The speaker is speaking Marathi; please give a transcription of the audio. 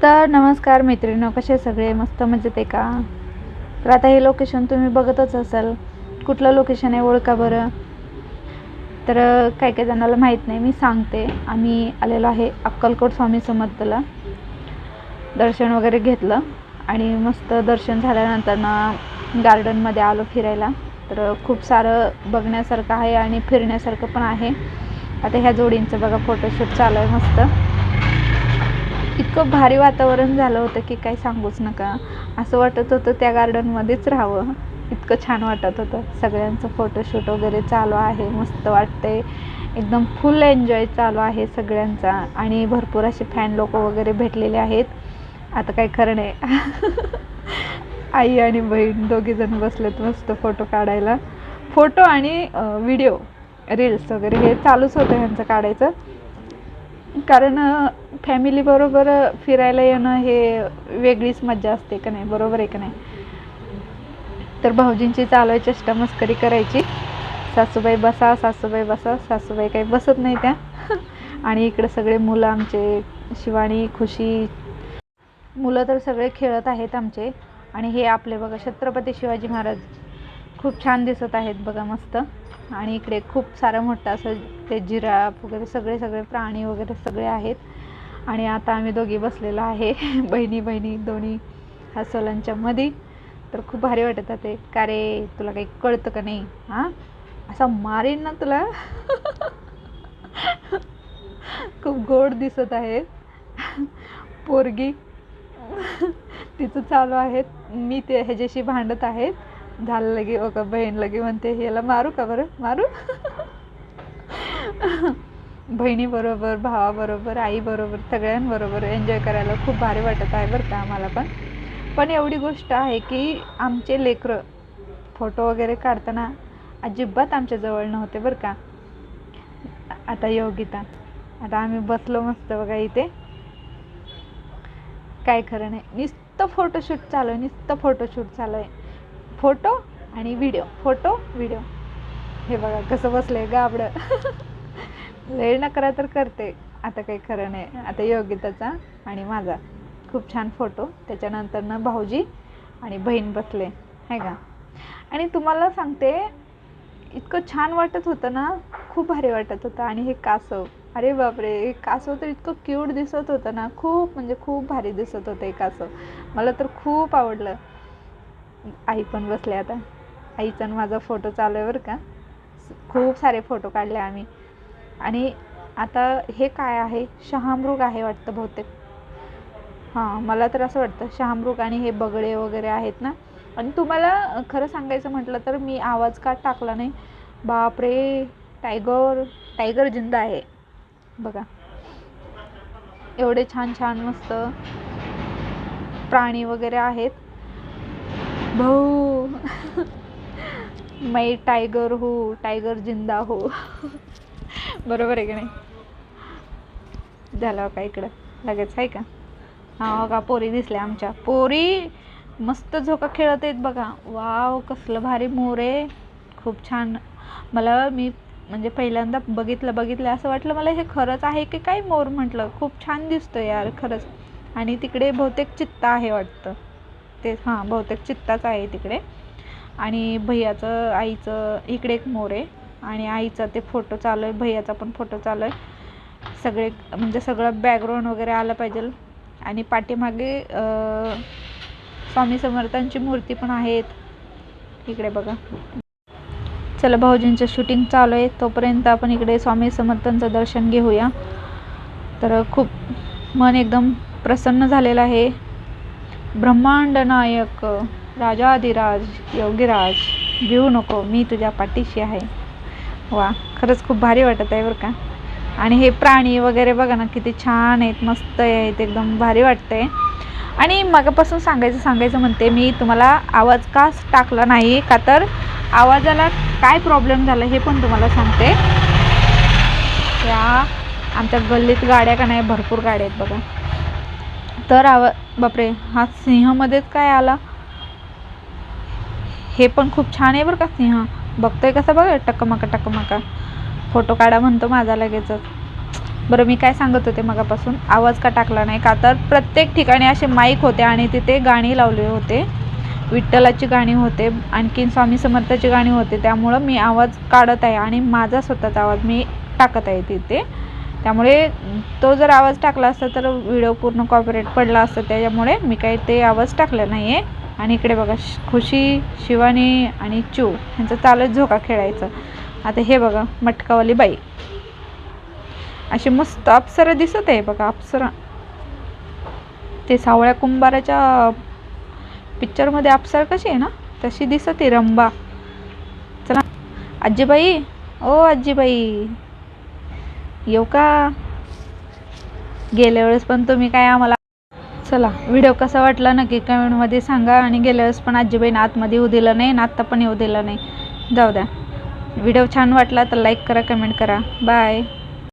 तर नमस्कार मैत्रिणी कसे सगळे? मस्त मजेत आहे का? तर आता हे लोकेशन तुम्ही बघतच असाल. कुठलं लोकेशन आहे ओळखा बरं? तर काही काही जणाला माहीत नाही मी सांगते. आम्ही आलेलो आहे अक्कलकोट स्वामी समर्थला. दर्शन वगैरे घेतलं आणि मस्त दर्शन झाल्यानंतर ना गार्डनमध्ये आलो फिरायला. तर खूप सारं बघण्यासारखं आहे आणि फिरण्यासारखं पण आहे. आता ह्या जोडींचं बघा फोटोशूट चालू आहे मस्त. इतकं भारी वातावरण झालं होतं की काही सांगूच नका. असं वाटत होतं त्या गार्डनमध्येच राहावं. इतकं छान वाटत होतं. सगळ्यांचं फोटोशूट वगैरे चालू आहे. मस्त वाटतंय. एकदम फुल एन्जॉय चालू आहे सगळ्यांचा. आणि भरपूर असे फॅन लोक वगैरे भेटलेले आहेत. आता काय खरं नाही. आई आणि बहीण दोघीजण बसलेत मस्त फोटो काढायला. फोटो आणि व्हिडिओ रील्स वगैरे हे चालूच होतं ह्यांचं काढायचं. कारण फॅमिलीबरोबर फिरायला येणं हे वेगळीच मजा असते का नाही? बरोबर आहे का नाही? तर भाऊजींची चालू आहे चेष्टा मस्करी करायची. सासूबाई बसा सासूबाई बसा सासूबाई काही बसत नाही त्या. आणि इकडे सगळे मुलं आमचे शिवानी खुशी. मुलं तर सगळे खेळत आहेत आमचे. आणि हे आपले बघा छत्रपती शिवाजी महाराज. खूप छान दिसत आहेत बघा मस्त. आणि इकडे खूप सारं मोठं असं ते जिराफ वगैरे सगळे सगळे प्राणी वगैरे सगळे आहेत. आणि आता आम्ही दोघी बसलेलो आहे. बहिणी बहिणी दोन्ही हसोलांच्या मध्ये तर खूप भारी वाटत ते. का रे तुला काही कळतं का नाही? हां? असा मारीन ना तुला? खूप गोड दिसत आहे. पोरगी. तिचं चालू आहेत. मी ते ह्याच्याशी भांडत आहेत. झालं लगे बघा बहीण लगे म्हणते ह्याला मारू का बरं? मारू? बहिणीबरोबर भावाबरोबर आईबरोबर सगळ्यांबरोबर एन्जॉय करायला खूप भारी वाटत आहे बरं का आम्हाला पण. पण एवढी गोष्ट आहे की आमचे लेकरं फोटो वगैरे काढताना अजिबात आमच्याजवळ नव्हते बरं का. आता योगिता आता आम्ही बसलो मस्त बघा इथे. काय खरं नाही नुसतं फोटोशूट चालू आहे नुसतं फोटोशूट चालू आहे. फोटो आणि व्हिडिओ. Photo video. हे बघा कसं बसलंय गाबडं. लय नकरा तर करते. आता काही खरं नाही. आता योगिताचा आणि माझा. खूप छान फोटो. त्याच्यानंतर ना भाऊजी आणि बहीण बसले. आहे का? आणि तुम्हाला सांगते इतकं छान वाटत होतं ना खूप भारी वाटत होतं. आणि हे कासव. अरे बापरे हे कासव तर इतकं क्यूट दिसत होतं ना. खूप म्हणजे खूप भारी दिसत होतं हे कासव. मला तर खूप आवडलं. आई पण बसले आता. आईचा आणि माझा फोटो चालू आहे बरं का. खूप सारे फोटो काढले आम्ही. आणि आता हे काय आहे? शहामृग आहे वाटतं बहुतेक. हां मला तर असं वाटतं शहामृग आणि हे बगळे वगैरे आहेत ना. आणि तुम्हाला खरं सांगायचं म्हटलं तर मी आवाज का टाकला नाही? बापरे टायगर टायगर जिंदा आहे. बघा. एवढे छान छान मस्त प्राणी वगैरे आहेत. भाऊ. मै टायगर हो टायगर जिंदा हो. बरोबर आहे की नाही? झालं का इकडं. लगेच आहे का? हा का पोरी दिसल्या आमच्या. पोरी मस्त झोका खेळत आहेत बघा. वाव कसलं भारी मोर आहे. खूप छान. मला मी म्हणजे पहिल्यांदा बघितलं बघितलं असं वाटलं मला हे खरंच आहे की काय मोर म्हटलं. खूप छान दिसतं यार खरंच. आणि तिकडे बहुतेक चित्ता आहे वाटतं. ते हां बहुतेक चित्ताच आहे तिकडे. आणि भैयाचं आईचं इकडे एक मोर आहे. आणि आईचा ते फोटो चालू आहे भैयाचा पण फोटो चालू आहे. सगळे म्हणजे सगळं बॅकग्राऊंड वगैरे आलं पाहिजे. आणि पाठीमागे स्वामी समर्थांची मूर्ती पण आहेत. इकडे बघा. चला भाऊजींचं शूटिंग चालू आहे. तोपर्यंत आपण इकडे स्वामी समर्थांचं दर्शन घेऊया. तर खूप मन एकदम प्रसन्न झालेलं आहे. ब्रह्मांड नायक राजाधिराज योगीराज भिवू नको मी तुझ्या पाठीशी आहे. वा खरंच खूप भारी वाटत आहे बरं का? आणि हे प्राणी वगैरे बघा ना किती छान आहेत मस्त आहेत एकदम भारी वाटतंय. आणि मगापासून सांगायचं सांगायचं म्हणते मी तुम्हाला आवाज का टाकला नाही का तर आवाजाला काय प्रॉब्लेम झाला हे पण तुम्हाला सांगते. त्या आमच्या गल्लीत गाड्या का नाही भरपूर गाड्या आहेत बघा. तर आवा बापरे हा सिंहमध्येच काय आला? हे पण खूप छान आहे बरं का सिंह. बघतोय कसं बघा टकमका टकमका. फोटो काढा म्हणतो माझा लगेचच. बरं मी काय सांगत होते मगापासून? आवाज का टाकला नाही का? तर प्रत्येक ठिकाणी असे माईक होते आणि तिथे गाणी लावले होते. विठ्ठलाची गाणी होते आणखीन स्वामी समर्थाची गाणी होते. त्यामुळं मी आवाज काढत आहे आणि माझा स्वतःचा आवाज मी टाकत आहे तिथे. त्यामुळे तो जर आवाज टाकला असता तर व्हिडिओ पूर्ण कॉपरेट पडला असता. त्याच्यामुळे मी काही ते आवाज टाकला नाही आहे आणि इकडे बघा श- खुशी शिवानी आणि चू ह्यांचं चालत झोका खेळायचं. आता हे बघा मटकावाली बाई. अशी मस्त अप्सरा दिसत आहे बघा अप्सरा. ते सावळ्या कुंभाराच्या पिक्चरमध्ये अप्सरा कशी आहे ना तशी दिसत आहे रंबा. चला आजीबाई ओ आजीबाई. येऊ का? गेल्या वेळेस पण तुम्ही काय आम्हाला चला व्हिडिओ कसा वाटला नक्की कमेंटमध्ये सांगा. आणि गेल्या वेळेस पण आजीबाईनं आतमध्ये येऊ दिलं नाही आणि आत्ता पण येऊ दिलं नाही. जाऊ द्या. व्हिडिओ छान वाटला तर लाईक करा कमेंट करा. बाय